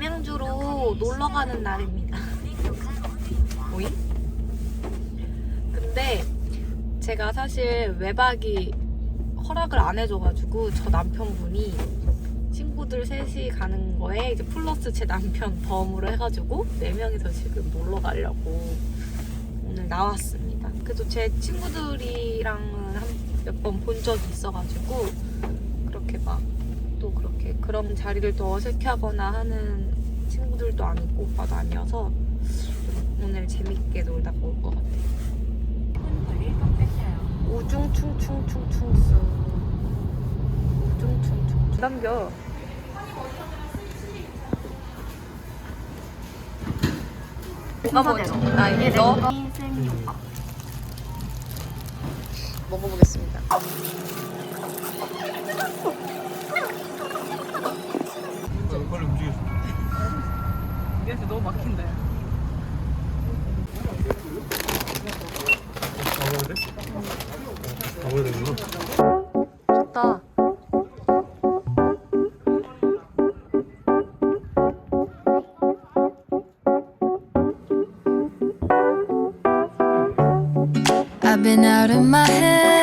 남양주로 놀러 가는 날입니다. 오잉? 근데 제가 사실 외박이 허락을 안 해줘가지고 저 남편분이 친구들 셋이 가는 거에 이제 플러스 제 남편 덤으로 해가지고 네 명이서 지금 놀러 가려고 오늘 나왔습니다. 그래도 제 친구들이랑은 몇 번 본 적이 있어가지고 그렇게 막 또 그렇게 그런 자리를 또 어색해하거나 하는 친구들도 아니고 오빠도 아니어서 오늘 재밌게 놀다 올 것 같아요. 우중충충충충수. 우중충충 남겨. 뭐가 먼저? 아 이게 너? 먹어보겠습니다. 빨리 움직여줘. 얘한테 너무 막힌다. 가봐야 돼? 가봐야 되는구나. 좋다. I've been out of my head,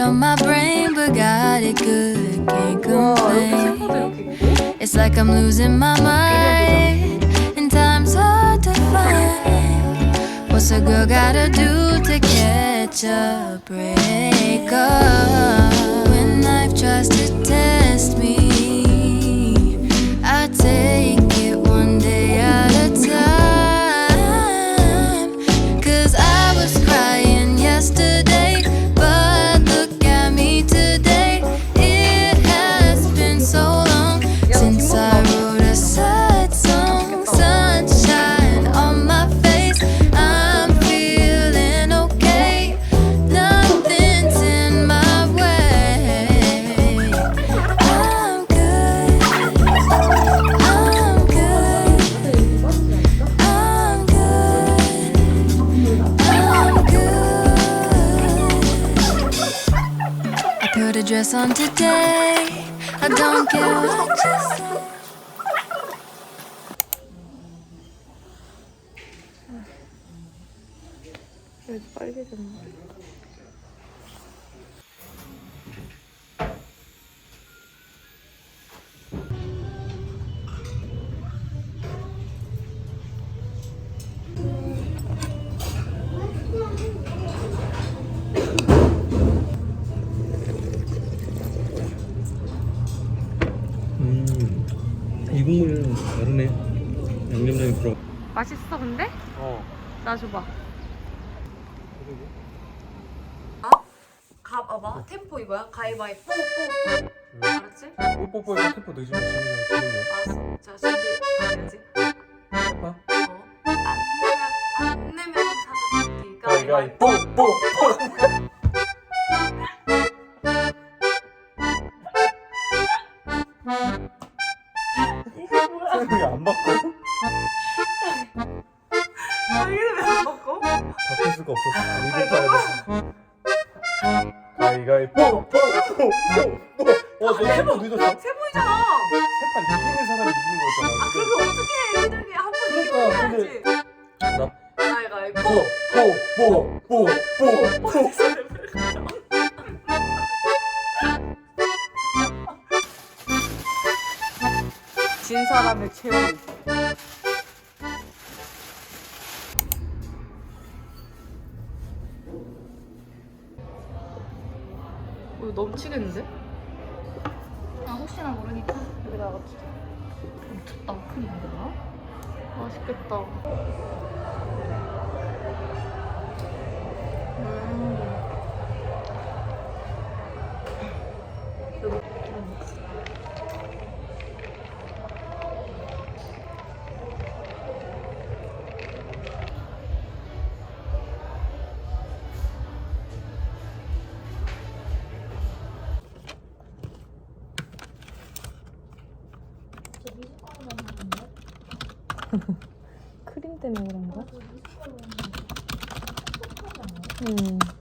on my brain, but got it good, can't complain. It's like I'm losing my mind, and time's hard to find. What's a girl gotta do to catch a break up? When life tries to test me, put a dress on today. I don't care what you say. 왜 빨개졌나? 맛있어 근데? 어. 나 줘봐. 어? 가 봐봐. 템포 이거야. 가위바위보 뽀 뽀. 알았지? 뽀뽀뽀에 스태프 넣으시면 거야. 알았어. 자 준비. 해야지. 뽀뽀. 어? 안 내면 안 내면 사는 가위가위뽀 뽀선 세번 늦었어? 세 번이잖아. 세판 이기는 사람이 이기는 거였잖아. 아 그거 어떻게 해? 힘들게 한번 그러니까, 이기고 해야지. 나 가위바위보. 뽀뽀뽀뽀뽀뽀 진 사람의 최후. 어, 이거 넘치겠는데? 아, 혹시나 모르니까. 여기다가 미쳤다. 큰 거야? 맛있겠다. 음. 때문에 그런가? 음.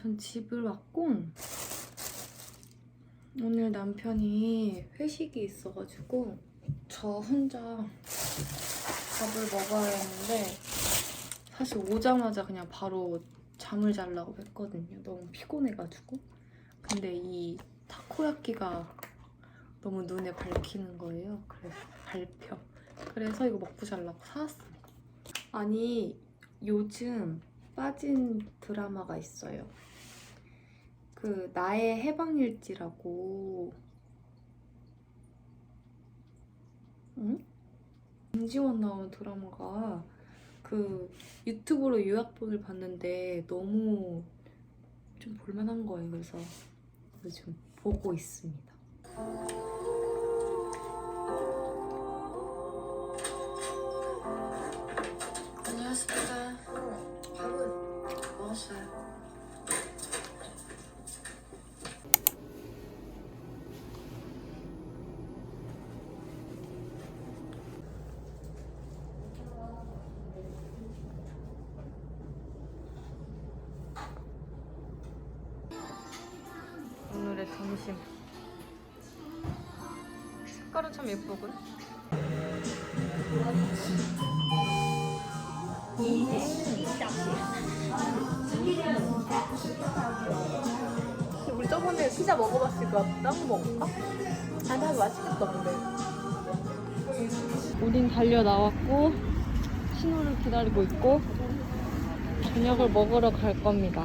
전 집을 왔고 오늘 남편이 회식이 있어가지고 저 혼자 밥을 먹어야 했는데 사실 오자마자 그냥 바로 잠을 자려고 했거든요. 너무 피곤해가지고. 근데 이 타코야끼가 너무 눈에 밝히는 거예요. 그래서 밟혀. 그래서 이거 먹고 자려고 사왔습니다. 아니 요즘 빠진 드라마가 있어요. 그 나의 해방일지라고. 응? 김지원 나오는 드라마가 그 유튜브로 요약본을 봤는데 너무 좀 볼만한 거예요. 그래서 요즘 보고 있습니다. 점심. 색깔은 참 예쁘군. 우리 저번에 피자 먹어봤으니까 딴거 먹을까? 아니, 나 맛있겠다, 근데. 우린 달려 나왔고, 신호를 기다리고 있고, 저녁을 먹으러 갈 겁니다.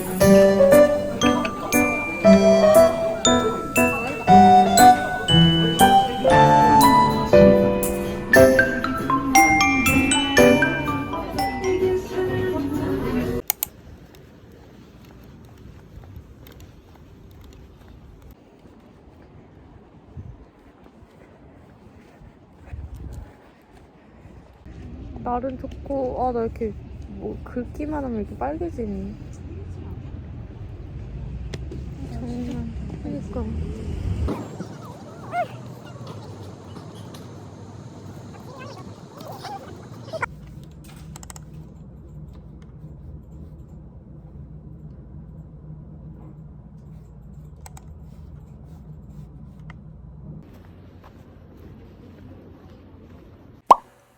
날은 좋고 아 나 이렇게 뭐 긁기만 하면 이렇게 빨개지니. 정말. 그니까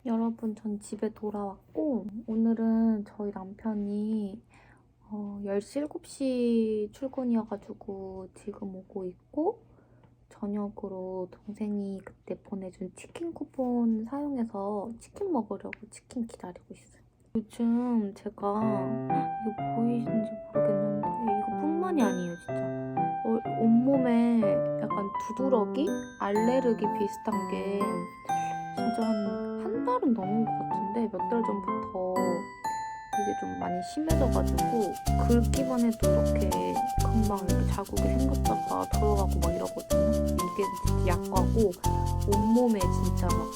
여러분, 전 집에 돌아왔고, 오늘은 저희 남편이 어, 10시, 7시 출근이어가지고 지금 오고 있고, 저녁으로 동생이 그때 보내준 치킨 쿠폰 사용해서 치킨 먹으려고 치킨 기다리고 있어요. 요즘 제가, 이거 보이시는지 모르겠는데, 이거뿐만이 아니에요, 진짜. 어, 온몸에 약간 두드러기? 알레르기 비슷한 게 진짜 한, 한 달은 넘은 것 같은데 몇 달 전부터 이게 좀 많이 심해져가지고 긁기만 해도 이렇게 금방 이렇게 자국이 생겼다가 들어가고 막 이러거든요. 이게 진짜 약과고 온몸에 진짜 막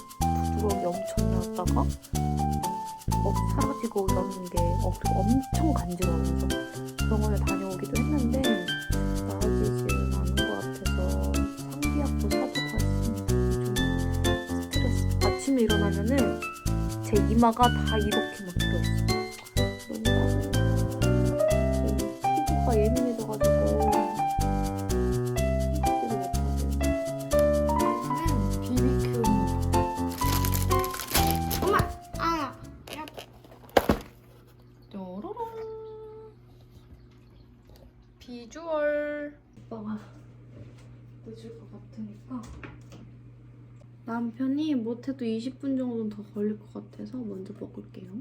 부드러움이 엄청 났다가 어, 사라지고 이러는 게 어, 그리고 엄청 간지러워요. 그래서 병원에 다녀오기도 했는데 아침에 일어나면은 제 이마가 다 이렇게 막 되어있어. 너 못해도 20분 정도는 더 걸릴 것 같아서 먼저 먹을게요.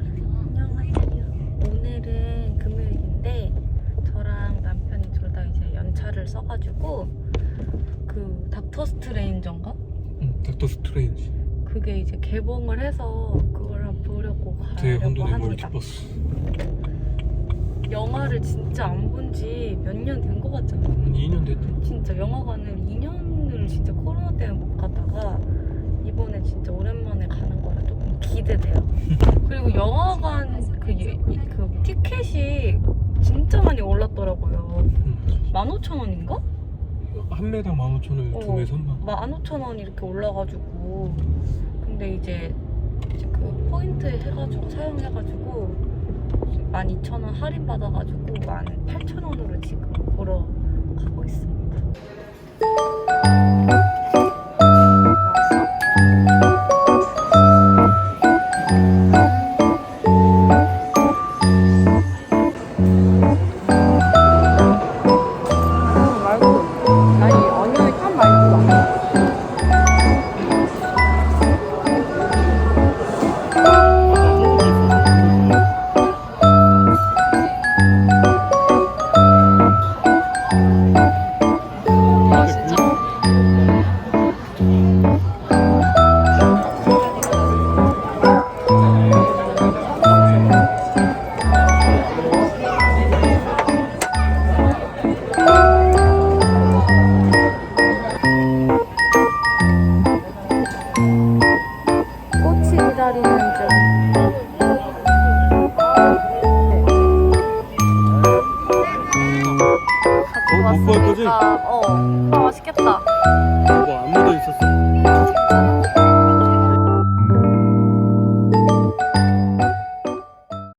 안녕하세요. 오늘은 금요일인데 저랑 남편이 둘 다 이제 연차를 써가지고 그 닥터 스트레인저인가? 응, 닥터 스트레인지. 그게 이제 개봉을 해서 그걸 한번 보려고 되게 가려고 혼돈의 물 합니다. 깊었어. 영화를 진짜 안 본 지 몇 년 된 것 같잖아. 한 2년 됐다. 진짜 영화관을 2년 여행을 진짜 코로나 때문에 못 가다가 이번에 진짜 오랜만에 가는 거라 조금 기대돼요. 그리고 영화관 그, 예- 이- 그 티켓이 진짜 많이 올랐더라고요. 15,000원인가? 한 매당 15,000원, 어. 두매 3만. 15,000원 이렇게 올라가지고 근데 이제, 이제 그 포인트 해가지고 사용해가지고 12,000원 할인 받아가지고 18,000원으로 지금 보러 가고 있습니다.